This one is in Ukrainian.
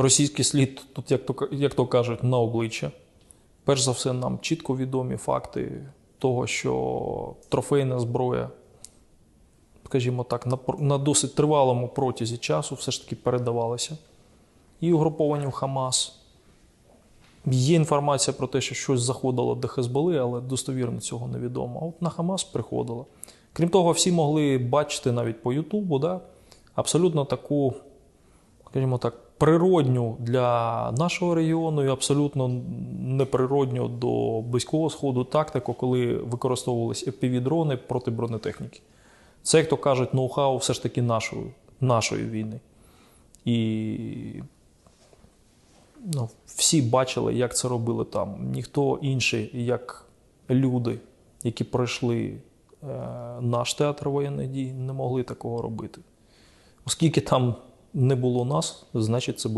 Російський слід тут, як то, як то кажуть, на обличчя. Перш за все, нам чітко відомі факти того, що трофейна зброя, скажімо так, на, на досить тривалому протязі часу все ж таки передавалася і угрупованню Хамас. Є інформація про те, що щось заходило до Хезболи, але достовірно цього невідомо. А от на Хамас приходило. Крім того, всі могли бачити навіть по Ютубу да, абсолютно таку, скажімо так, природню для нашого регіону і абсолютно неприродню до Близького Сходу тактику, коли використовувались FPV-дрони проти бронетехніки. Це, як то кажуть, ноу-хау все ж таки нашої, нашої війни. І ну, всі бачили, як це робили там. Ніхто інший, як люди, які пройшли е, наш театр воєнних дій, не могли такого робити. Оскільки там не було нас, значить це було.